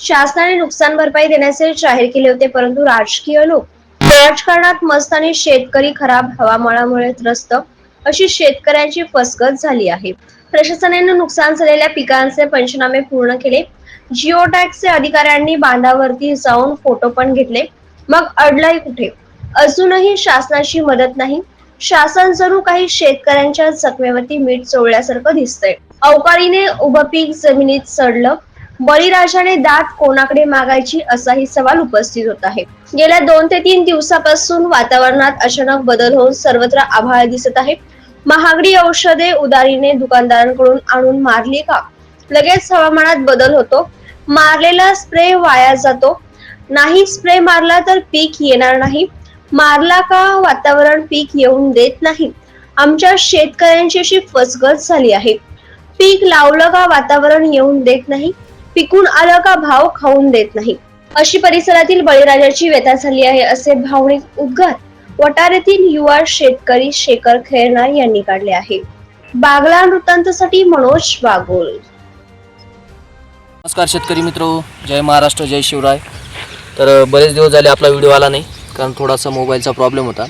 शासनाने नुकसान भरपाई देण्याचे जाहीर केले होते परंतु राजकीय लोक राजकारणात मस्त आणि शेतकरी खराब हवामानामुळे त्रस्त अशी शेतकऱ्यांची फसगत झाली आहे. प्रशासनाने नुकसान झालेल्या पिकांचे पंचनामे पूर्ण केले. जिओ टॅक्सचे अधिकाऱ्यांनी बांधावरती जाऊन फोटो पण घेतले. मग अडलाय कुठे? अजूनही शासनाची मदत नाही. शासन जणू काही शेतकऱ्यांच्या जखमेवरती मीठ चोळल्यासारखं दिसतंय. अवकाळीने उभं पीक जमिनीत सडलं. बळीराजाने दात कोणाकडे मागायची असाही सवाल उपस्थित होत आहे. गेल्या दोन ते तीन दिवसापासून वातावरणात अचानक बदल होऊन सर्वत्र आभाळ दिसत आहे. महागडी औषधे उदारीने दुकानदारांकडून आणून मारली का? लगेच हवामानात बदल होतो. मारलेला स्प्रे वाया जातो. नाही स्प्रे मारला तर पीक येणार नाही. मारला का वातावरण पीक येऊन देत नाही. आमच्या शेतकऱ्यांची अशी फसगत झाली आहे. पीक लावलं का वातावरण येऊन देत नाही? पिकून आलं का भाव खाऊन देत नाही. अशी परिसरातील बळीराजाची व्यथा झाली आहे असे भावनिक उद्गार वटारेतील युवा शेतकरी शेखर खेरनार यांनी काढले आहे. बागला वृत्तांतासाठी मनोज बागोल नमस्कार शेतकरी मित्र जय महाराष्ट्र जय शिवराय. तर बरेच दिवस झाले आपला व्हिडिओ आला नाही कारण थोडासा मोबाईलचा प्रॉब्लेम होता.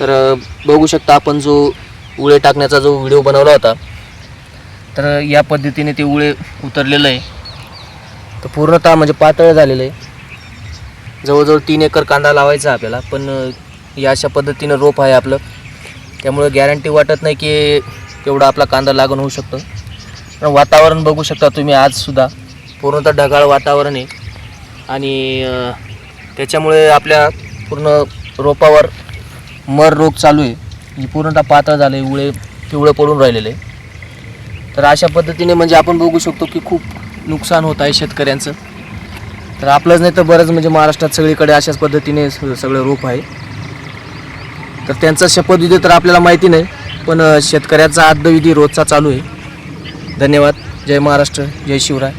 तर बघू शकता आपण जो उळे टाकण्याचा जो व्हिडिओ बनवला होता तर या पद्धतीने ते उळे उतरलेलं आहे. तर पूर्णतः म्हणजे पातळ झालेलं आहे. जवळजवळ तीन एकर कांदा लावायचा आपल्याला पण या अशा पद्धतीनं रोप आहे आपलं. त्यामुळे गॅरंटी वाटत नाही की तेवढा आपला कांदा लागण होऊ शकतो. पण वातावरण बघू शकता तुम्ही आजसुद्धा पूर्णतः ढगाळ वातावरण आहे. आणि त्याच्यामुळे आपल्या पूर्ण रोपावर मर रोग चालू आहे. म्हणजे पूर्णतः पातळ झालं आहे उळे पिवळं पडून राहिलेले तर अशा पद्धतीने म्हणजे आपण बघू शकतो की खूप नुकसान होत आहे शेतकऱ्यांचं. तर आपलंच नाही तर बरंच म्हणजे महाराष्ट्रात सगळीकडे अशाच पद्धतीने सगळं रोप आहे. तर त्यांचा शपथविधी तर आपल्याला माहिती नाही पण शेतकऱ्याचा आद्यविधी रोजचा चालू आहे. धन्यवाद. जय महाराष्ट्र. जय शिवराय.